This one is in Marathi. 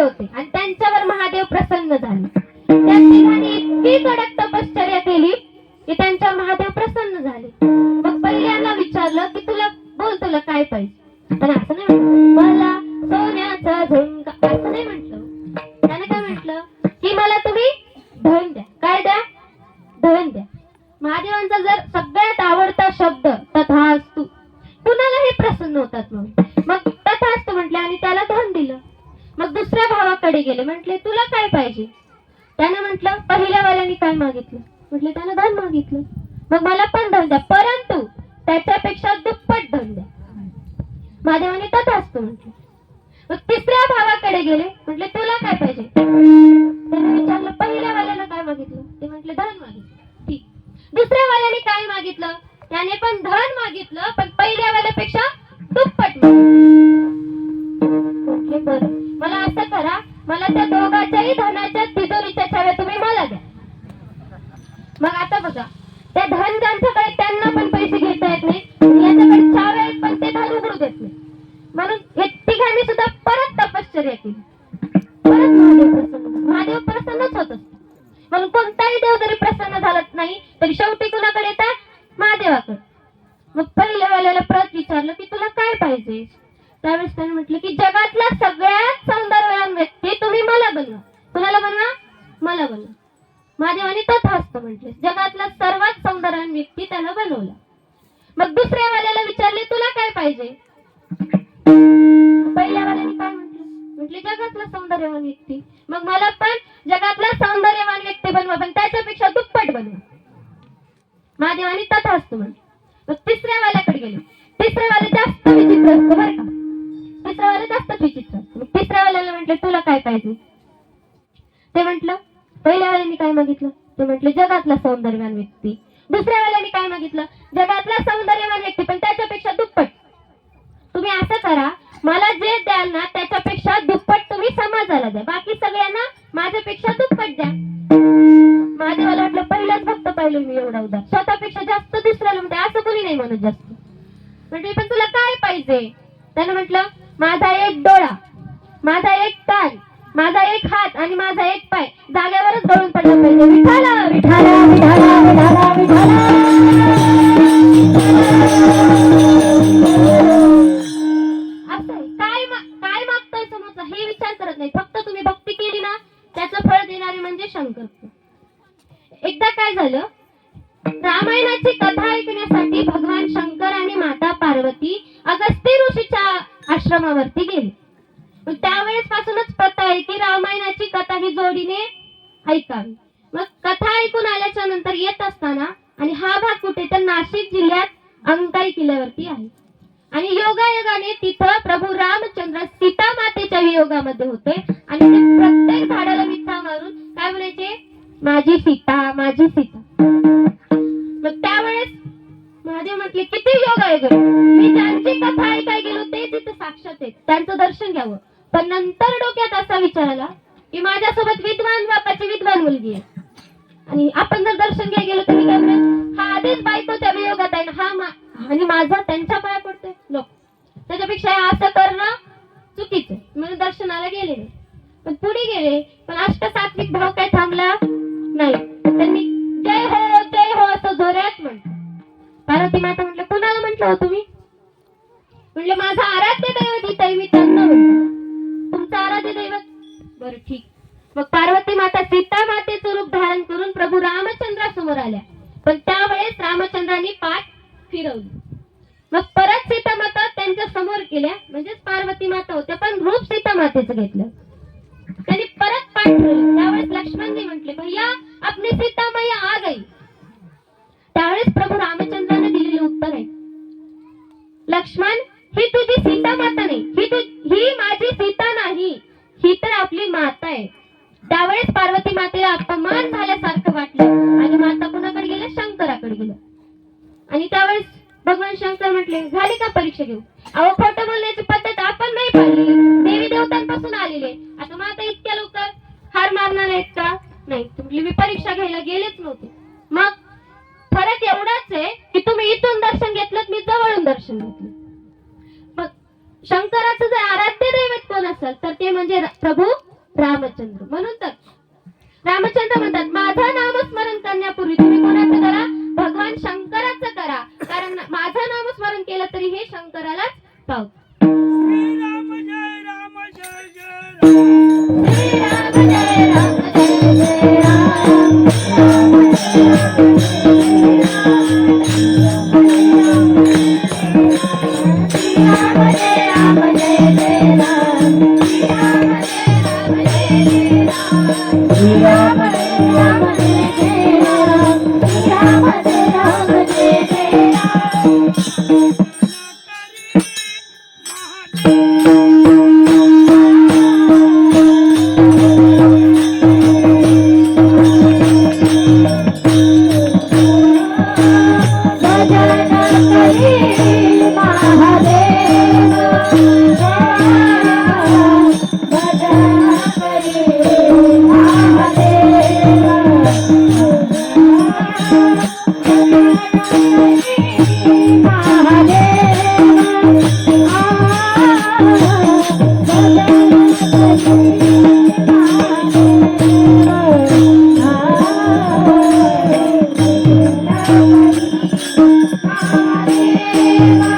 आणि त्यांच्यावर महादेव प्रसन्न झाले. त्या तिघांनी इतकी कडक तपश्चर्या केली की त्यांच्या महादेव प्रसन्न झाले. मग पहिल्यांदा विचारलं की तुला बोल तुला काय पाहिजे? पण असं नाही मला सोन्याचा झुंका असं नाही म्हटलं. त्याने काय म्हटलं? की मला तुम्ही धन द्या. काय द्या? धन द्या. महादेवांचा जर सगळ्यात आवडता शब्द तथास्तु कुणालाही प्रसन्न होतात म्हणून मग तथास्तु म्हटले आणि त्याला धन दिलं मग दुसऱ्या भावाकडे गेले म्हटले तुला काय पाहिजे? त्यानं म्हटलं पहिल्या वाल्याने काय मागितलं? म्हटले त्यानं धन मागितलं. मग मला पण धन द्या परंतु त्याच्यापेक्षा दुप्पट धन द्या. महादेवाने तथास्तु म्हटलं. मग तिसऱ्या भावाकडे गेले म्हटले तुला काय पाहिजे? त्याने विचारलं पहिल्या वाल्याला काय मागितलं? ते म्हटले धन मागितलं. ठीक. दुसऱ्या वाल्याने काय मागितलं? त्याने पण धन मागितलं पण पहिल्या वाल्यापेक्षा दुप्पट मागितलं. म्हटले बरं. मला त्या दोघांच्याही धनाच्या तिजोरीच्या चाव्या तुम्ही मला द्या. मग आता बघा त्या धन ज्यांच्याकडे त्यांना पण पैसे घेता येत नाही याच्याकडे चाव्या आहेत पण ते धन उघडू देत नाही. म्हणून हे तिघांनी सुद्धा परत तपश्चर्या केली. परत महादेव प्रसन्न महादेव प्रसन्नच होत असतो म्हणून कोणताही देव जरी प्रसन्न झालाच नाही तरी शेवटी कुणाकडे येतात महादेवाकडे. मग पहिल्या वेळेला परत विचारलं की तुला काय पाहिजे? त्यावेळेस त्याने म्हटलं की जगातला पहिल्या काय म्हटलं? जगातला सौंदर्यवान व्यक्ती. मग मला पण जगातला सौंदर्यवान व्यक्ती बनवा पण त्याच्यापेक्षा दुप्पट बनवा. महादेवाने तथा असतो मग तिसऱ्या वाल्याकडे गेलो. तिसऱ्या वाले जास्त विचित्र असतो बरं का. तिसऱ्या वाले जास्त विचित्र असतो. मग तिसऱ्या वाल्याला म्हटलं तुला काय पाहिजे? ते म्हटलं पहिल्या वाल्याने काय मागितलं? ते म्हटले जगातला सौंदर्यवान व्यक्ती. दुसऱ्या वाल्याने काय मागितलं? जगातला सौंदर्यवान व्यक्ती. पण त्याच्यापेक्षा दुप्पट. तुम्ही असं करा मला जे द्याल ना त्याच्यापेक्षा दुप्पट तुम्ही समाजाला द्या. बाकी सगळ्यांना माझ्यापेक्षा दुप्पट द्या. मला वाटलं पहिलाच फक्त पाहिलं मी एवढा उदार. स्वतःपेक्षा जास्त दुसऱ्याला म्हणते असं कोणी नाही म्हणत जास्त. म्हटले पण तुला काय पाहिजे? त्यानं म्हटलं माझा एक डोळा माझा एक कान माझा एक हात आणि माझा एक पाय जागेवरच गळून पडला पाहिजे. विठाला विठाला विठाला विठाला विठाला. म्हणजे एकदा काय झालं? रामायणाची कथा ऐकण्यासाठी भगवान शंकर आणि माता पार्वती अगस्ती ऋषीच्या आश्रमावरती गेले. त्यावेळेस पासूनच प्रथा आहे की रामायणाची कथा ही जोडीने ऐकावी. मग कथा ऐकून आल्याच्यानंतर येत असताना आणि हा भाग कुठे तर नाशिक जिल्ह्यात अंकाई किल्ल्यावरती आहे. आणि योगायोगाने तिथं प्रभू रामचंद्र सीता मातेच्या वियोगामध्ये होते. आणि ते प्रत्येक झाडाला मिठा मारून काय म्हणायचे? माझी सीता माझी सीता. मग त्यावेळेस महादेव म्हटले किती योग आहे. मी त्यांची कथा ऐकाय गेलो ते तिथे साक्षात आहेत. त्यांचं दर्शन घ्यावं. पण नंतर डोक्यात असा विचार आला की माझ्यासोबत विद्वान बापाची विद्वान मुलगी आहे. आणि आपण जर दर्शन घ्यायला गेलो तर मी काय हा आधीच बायकोच्या वियोगात आहे हा आणि माझा त्यांच्या पाया पडतोय. नको त्याच्यापेक्षा असं करणं चुकीचं आहे. म्हणून दर्शनाला गेले नाही पण पुढे गेले. पण अष्ट सात्विक भाव काय थांबला? नाही. त्यांनी जय हो जय हो असं जोरात म्हटलं. पार्वती माता म्हटलं कोणाला म्हटलं हो तुम्ही? म्हटलं माझं आराध्य दैवत इथं मी त्यांना म्हटलं तुमचं आराध्य दैवत? बरं ठीक. मग पार्वती माता सीता परत पाठ त्यावेळेस लक्ष्मणजी म्हटले भैया आपली सीता मैया आ गई. त्यावेळेस प्रभू रामचंद्राने दिलेले उत्तर आहे. लक्ष्मण ही तुझी सीता माता नाही. ही तु ही माझी सीता नाही. ही तर आपली माता आहे. त्यावेळेस पार्वती मातेला अपमान झाल्यासारखं वाटलं आणि माता कुणाकडे गेल्या? शंकराकडे गेल्या. आणि त्यावेळेस भगवान शंकर म्हटले झाली का परीक्षा घेऊ अहो खोटं बोलण्याची पद्धत आपण नाही पाहिली. देवी देवतांपासून आलेले. मारणार आहेत का? नाही तुम्ही मी परीक्षा घ्यायला गेलेच नव्हते. मग फरक एवढाच आहे की तुम्ही इथून दर्शन घेतलं मी जवळून दर्शन घेतलं. मग शंकराचं जर आराध्य दैवत कोण असेल तर ते म्हणजे प्रभू रामचंद्र. म्हणून तर रामचंद्र म्हणतात माझं नामस्मरण करण्यापूर्वी तुम्ही कोणाचं करा? भगवान शंकराचं करा. कारण माझं नामस्मरण केलं तरी हे शंकरालाच पावतं. राम जय महादेव